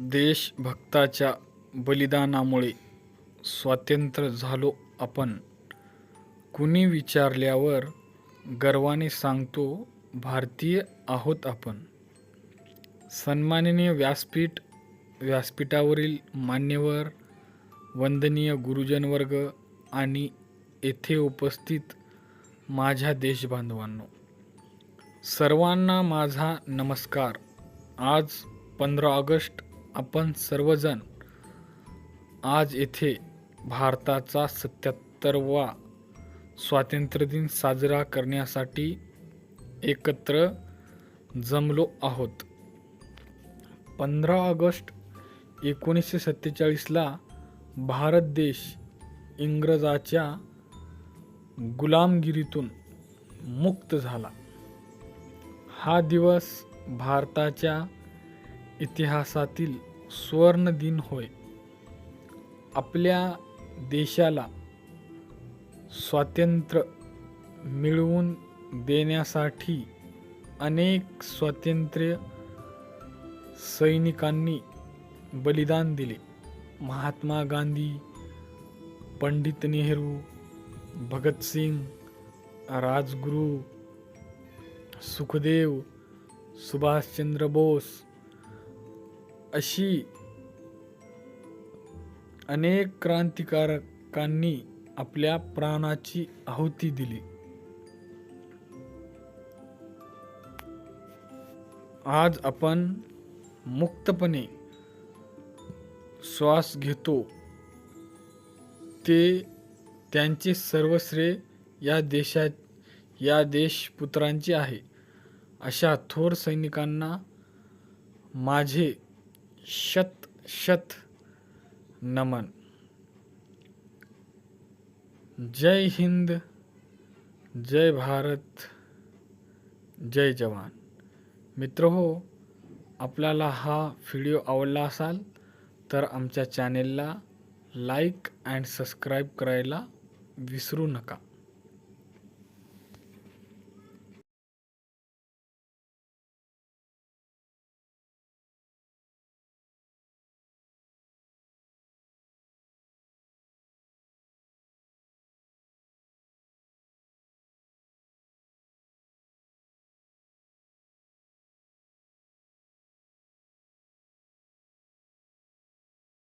देशभक्ताच्या बलिदानामुळे स्वातंत्र्य झालो आपण. कुणी विचारल्यावर गर्वाने सांगतो भारतीय आहोत आपण. सन्माननीय व्यासपीठ व्यासपीठावरील मान्यवर वंदनीय गुरुजनवर्ग आणि येथे उपस्थित माझ्या देशबांधवांनो सर्वांना माझा नमस्कार. आज पंधरा ऑगस्ट आपण सर्वजण आज येथे भारताचा सत्याहत्तरवा स्वातंत्र्यदिन साजरा करण्यासाठी एकत्र जमलो आहोत. पंधरा ऑगस्ट एकोणीसशे सत्तेचाळीसला भारत देश इंग्रजाच्या गुलामगिरीतून मुक्त झाला. हा दिवस भारताच्या इतिहासातील सुवर्ण दिन होय. आपल्या देशाला स्वातंत्र्य मिळवून देण्यासाठी अनेक स्वातंत्र्य सैनिकांनी बलिदान दिले. महात्मा गांधी पंडित नेहरू भगतसिंग राजगुरू सुखदेव सुभाषचंद्र बोस अशी अनेक क्रांतिकारकांनी आपल्या प्राणाची आहुती दिली. आज आपण मुक्तपणे श्वास घेतो. ते त्यांचे सर्वश्रेय या देशात या देशपुत्रांचे आहे. अशा थोर सैनिकांना माझे शत शत नमन। जय हिंद जय भारत जय जवान। मित्र हो आपल्याला हा व्हिडिओ आवडला असाल तर आमच्या चॅनेलला लाईक अँड सबस्क्राईब करायला विसरू नका.